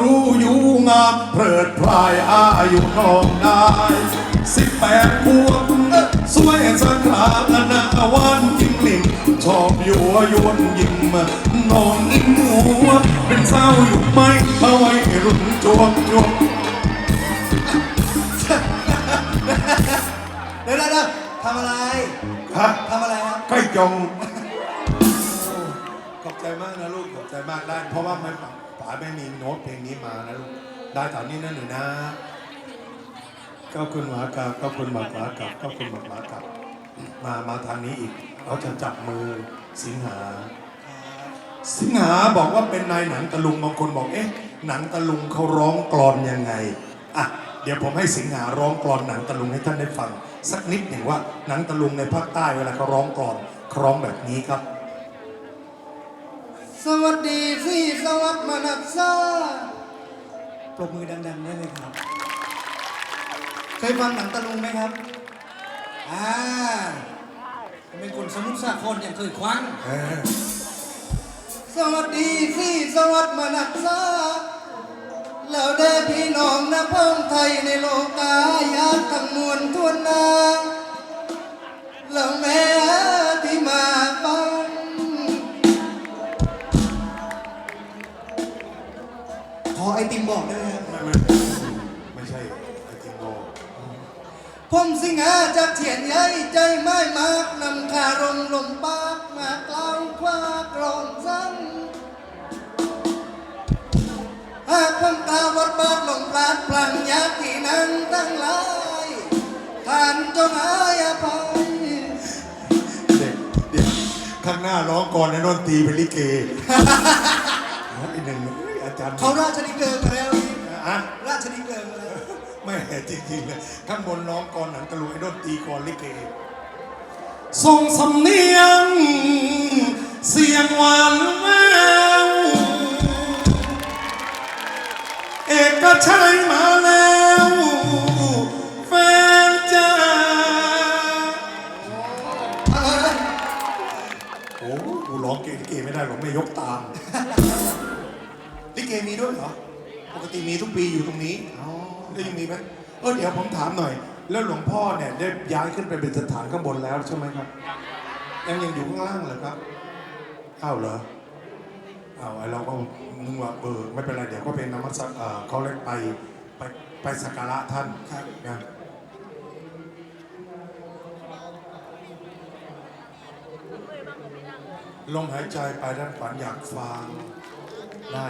รูอยู่งามเพลิดพลายอายุน้องนายสิบแปดพวงสวยสักขาหน้าวันยิ้มลิ่มชอบอยู่ยวนยิ้มน้องอิ่มหัวเป็นสาวอยู่ไหมเอาไว้รุ่นจวบจวบเดี๋ยวเดี๋ยวเดี๋ยวทำอะไรฮะทำอะไรครับใกล้จงขอบใจมากนะลูกขอบใจมากได้เพราะว่าไม่ ป๋าไม่มีโน้ตเพลงนี้มานะลูกได้ตอนนี้นะหนูนะขอบคุณหมากับขอบคุณหมาป๋ากับขอบคุณหมาป๋ากับมามาทางนี้อีกเขาจะจับมือสิงหา สิงหาบอกว่าเป็นนายหนังตะลุงบางคนบอกเอ๊ะหนังตะลุงเขาร้องกลอนยังไงอะเดี๋ยวผมให้สิงหาร้องกลอนหนังตะลุงให้ท่านได้ฟัง สักนิดหนึ่งว่าหนังตะลุงในภาคใต้เวลาเขาร้องกลอนเขาร้องแบบนี้ครับ สวัสดีสิสวัสดีมานักซ่าปรบมือดังๆได้ไหมครับ เคยฟังหนังตะลุงไหมครับ อ่าผมเป็นคนสมุทรสาครอย่างเคยควังเออสวัสดีสิสวัสดีมานักซ่าแล้วได้พี่น้องนะพ้องไทยในโลกายาทั้งมวลทวนนาแล้วแม่ ไอติมบอกได้ไหมครับไม่ไม่ไม่ใช่ไอติมโลผมสิงหาจากเถียนใหญ่ใจไม่มากนำคารมลมปากมากล่าวคว้ากรองซ้ำหากผมกล่าววัดบาดลงปราดพลังยาที่นั่งตั้งหลายท่านจงอายอภัยเด็กเดี๋ยวข้างหน้าร้องก่อนนะดนตรีเป็นลิเกอีกหนึ่งอา จารย์เขาราชนิเกินมาแล้วนี่อะราชนิเกินมาแล้วไม่จริงๆเลยข้างบนร้องก่อนหนังตะลุงไอ้ดนตรีก่อนลิเกส่งสำเนียง เสียงหวานแววเอกชัยมาแล้วแฟนจ้าเออโอ้กูร้องเกลิเกไม่ได้หรอกไม่ยกตาม ติมีทุกปีอยู่ตรงนี้แล้วยังมีไหมเออเดี๋ยวผมถามหน่อย แล้วหลวงพ่อเนี่ยได้ย้ายขึ้นไปเป็นสถานข้างบนแล้วใช่ไหมครับ ยังยังอยู่ข้างล่างเหรอครับอ้าวเหรออ้าวไอ้เราก็นึกว่าเออไม่เป็นไรเดี๋ยวก็เป็นนมัสกเอ่อเขาเรียกไปไปไปสักการะท่านครับนะลมหายใจไปด้านขวาอยากฟังได้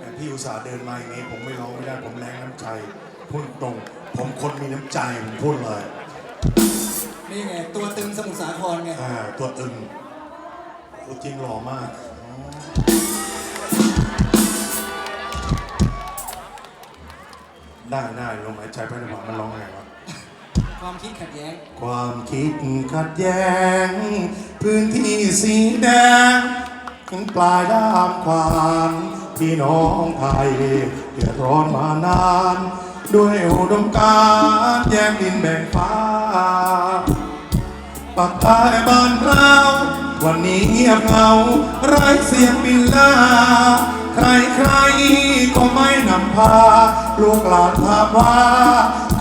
แต่พี่อุตส่าห์เดินมาอย่างนี้ ผมไม่ร้องไม่ได้ผมแรงน้ำใจพูดตรง ผมคนมีน้ำใจผมพูดเลยนี่ไง ตัวตึงสมุทรสาครไง อ่าตัวตึงตัวจริงหล่อมาก ได้ได้ลมหายใจไปในหวามันร้องไงวะ ความคิดขัดแย้ง ความคิดขัดแย้ง พื้นที่สีแดงถึงปลายด้ามขวาน พี่น้องไทยเดือดร้อนมานาน ด้วยอุดมการแย่งดินแบ่งฟ้าปักใต้บ้านเราวันนี้เงียบเหงาไร้เสียงบินลา ใครใครก็ไม่นำพา ลูกหลานพาว่า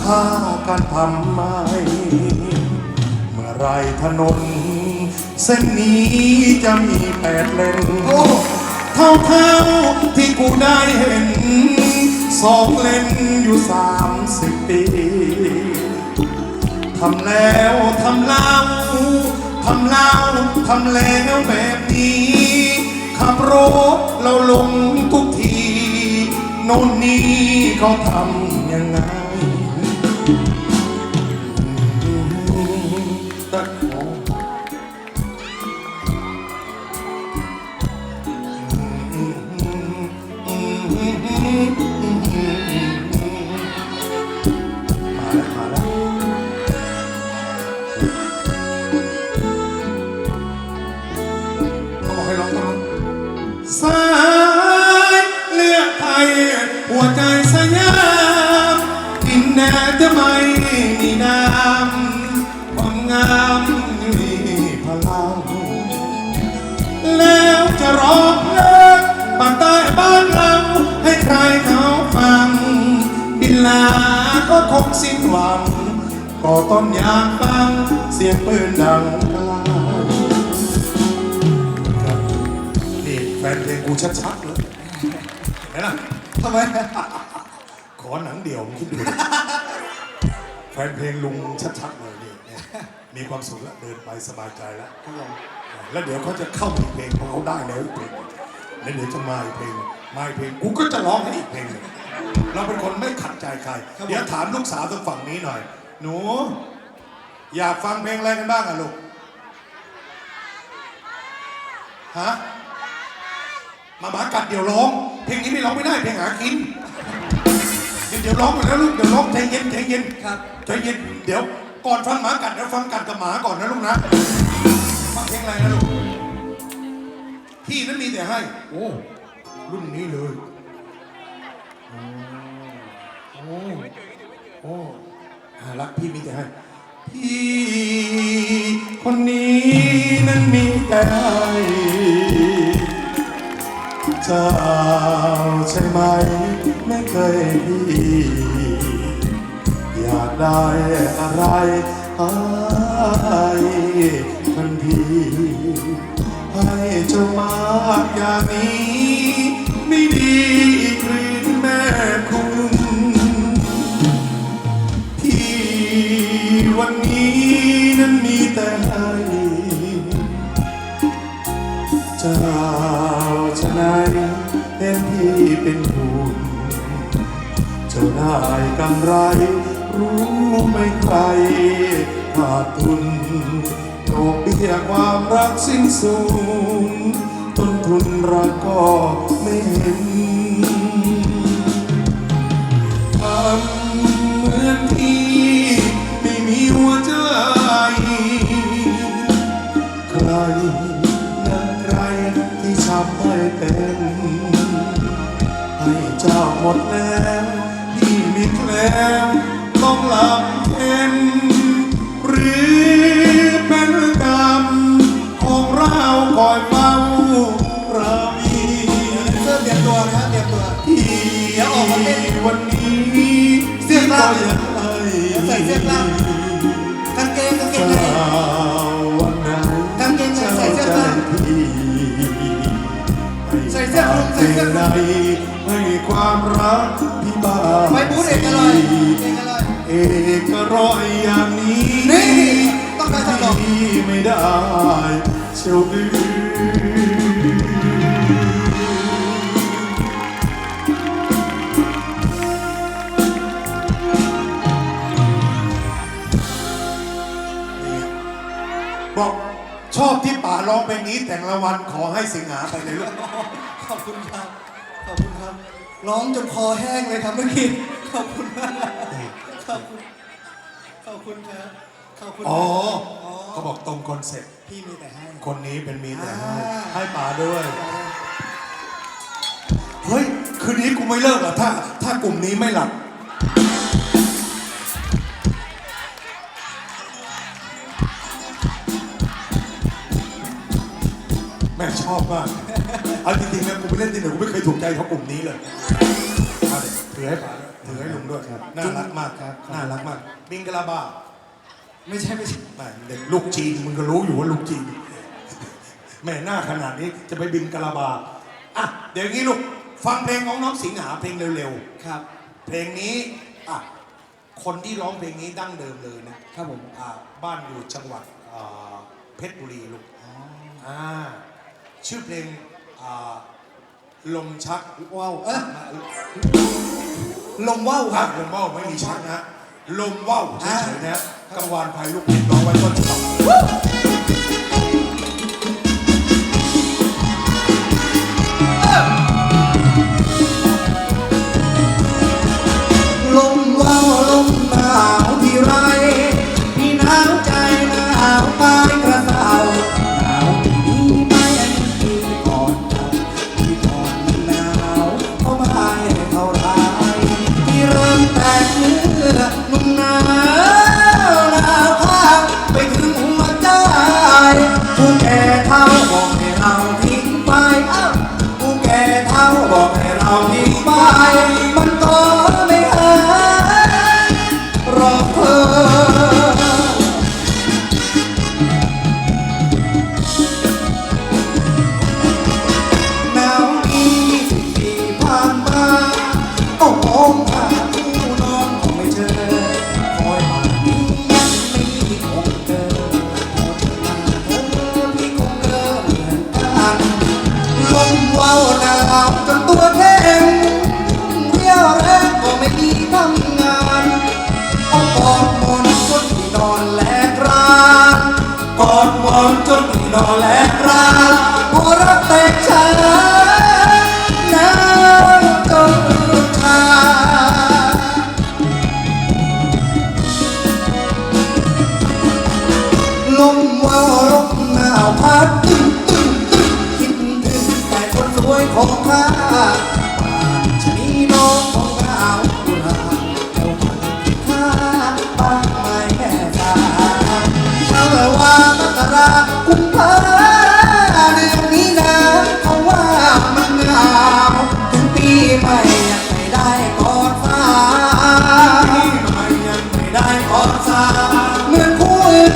ฆ่ากันทำไม เมื่อไรถนน เส้นนี้จะมีแปดเลนโอ้ เท่าเท่าที่กูได้เห็น สองเลนอยู่สามสิบปี ทำแล้วทำเล่าทำเล่าทำแล้วแบบนี้ ขับรถเราลงทุกทีโน่นนี่เขาทำยังไง สายเลือดไทย หัวใจสยามดินแดนจะไม่มีน้ำความงามมีพลัง แล้วจะร้องเพลงบ้านใต้บ้านเราให้ใครเขาฟัง ดินลาก็คงสิ้นหวัง ก็ต้นอยากฟังเสียงปืนดัง แฟนเพลงกูชัดๆเลยเห็นไหมล่ะทำไม ขอหนังเดี่ยวมึงคิดดูดิแฟนเพลงลุงชัดๆเลยนี่เนี่ยมีความสุขแล้วเดินไปสบายใจแล้วครับผมแล้วเดี๋ยวเขาจะเข้ามาอีกเพลงเพราะเขาได้แล้วอีกเพลงแล้วเดี๋ยวจะมาอีกเพลงมาอีกเพลงกูก็จะร้องให้อีกเพลงหนึ่งเราเป็นคนไม่ขัดใจใคร เดี๋ยวถามลูกสาวทางฝั่งนี้หน่อย หนู อยากฟังเพลงอะไรกันบ้างอะลูกฮะ มาหมากัดเดี๋ยวร้อง เพลงนี้ไม่ร้องไม่ได้เพลงหากิน เดี๋ยวเดี๋ยวร้องก่อนนะลูกเดี๋ยวร้องใจเย็นใจเย็นครับใจเย็นเดี๋ยวก่อนฟังหมากัดเดี๋ยวฟังกัดกับหมาก่อนนะลูกนะฟังเพลงอะไรนะลูกพี่นั้นมีแต่ให้ โอ้รุ่นนี้เลยโอ้โอ้โอ้อ่ารักพี่มีแต่ให้พี่คนนี้นั้นมีแต่ให้ เจ้าใช่ไหมไม่เคยพี่อยากได้อะไรให้ทันทีให้เจ้ามากอย่างนี้ ไม่ดีกรีนแม่คุณที่วันนี้นั้นมีแต่ให้เจ้า ฉนันเห็นที่เป็นหุ่นเจ้าได้กำไร รู้ไม่ใครขาดทุนดอกเบี้ยความรักสิ้นสูงต้นทุนรักก็ไม่เห็น ดแล้วที่มีแคล้วต้องหลำเค็นหรือเป็นกรรมของเราคอยเฝ้าเราอีเสื้อเตรียมตัวนะครับเตรียมตัว ที่เดี๋ยวออกมาเต้น วันนี้เสื้อกล้ามยังให้ใส่เสื้อกล้ามกางเกงกางเกงเจ้าในวันไหนกางเกงในใส่เสื้อกล้ามใส่เสื้อคลุม ใส่เสื้อคลุมให้ค วามรักที่บ้านไปบูธเอกอร่อยเอกอร่อยเอกร้อยอย่างนี้นี่ต้องได้สักดอกที่ไม่ได้เชียวดื้อบอกชอบที่ป่าร้องเพลงนี้แต่งละวันขอให้สิงหาไปเลยลูกขอบคุณครับ ขอบคุณครับ ร้องจนคอแห้งเลยครับเมื่อกี้ ขอบคุณมากขอบคุณขอบคุณครับขอบคุณอ๋ออ๋อเขาบอกตรงคอนเซ็ปต์พี่มีแต่ให้ คนนี้เป็นมีแต่ให้อ่าให้ป๋าด้วย เฮ้ย คืนนี้กูไม่เลิกหรอกถ้า ถ้ากลุ่มนี้ไม่หลับ แม่ชอบมาก เอาจริงๆนะกูไปเล่นที่ไหนกูไม่เคยถูกใจเขากลุ่มนี้เลยเอาดิถือให้ป๋าด้วยถือให้ลุงด้วยครับน่ารักมากครับน่ารักมาก บิงกะลาบาไม่ใช่ไม่ใช่แม่เด็กลูกจีนมึงก็รู้อยู่ว่าลูกจีน แม่หน้าขนาดนี้จะไปบินกะลาบาอะเดี๋ยวงี้ลูกฟังเพลงของน้องสิงหาเพลงเร็วครับ ๆ เพลงนี้อะคนที่ร้องเพลงนี้ดั้งเดิมเลยนะครับผม อ่าบ้านอยู่จังหวัดอ่าเพชรบุรีลูกอ๋ออ่า ชื่อเพลงอ่าลมชักว้าวเอ๊ะลมว่าวคอะรับลมว่าวไม่มีชักนะลมว่าวเฉอ่ายๆนะกังวานภัยลูกเห็นร้องไว้ต้นฉบับ วยของข้าป่านชนีน้องของเราเราเอามาที่ข้าบ้งไหมแม่ตาเมื่อวานมกรากุมภาเดือนนี้นะเขาว่ามันหาวถึงปีใหม่ยังไม่ได้กอดฟ้าปีใหม่ยังไม่ได้กอดฟ้าเมือนคู่อื่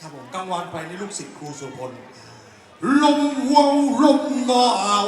ครับผม กลางวันไปในลูกศิษย์ครูสุพล ลมวาวลมหนาว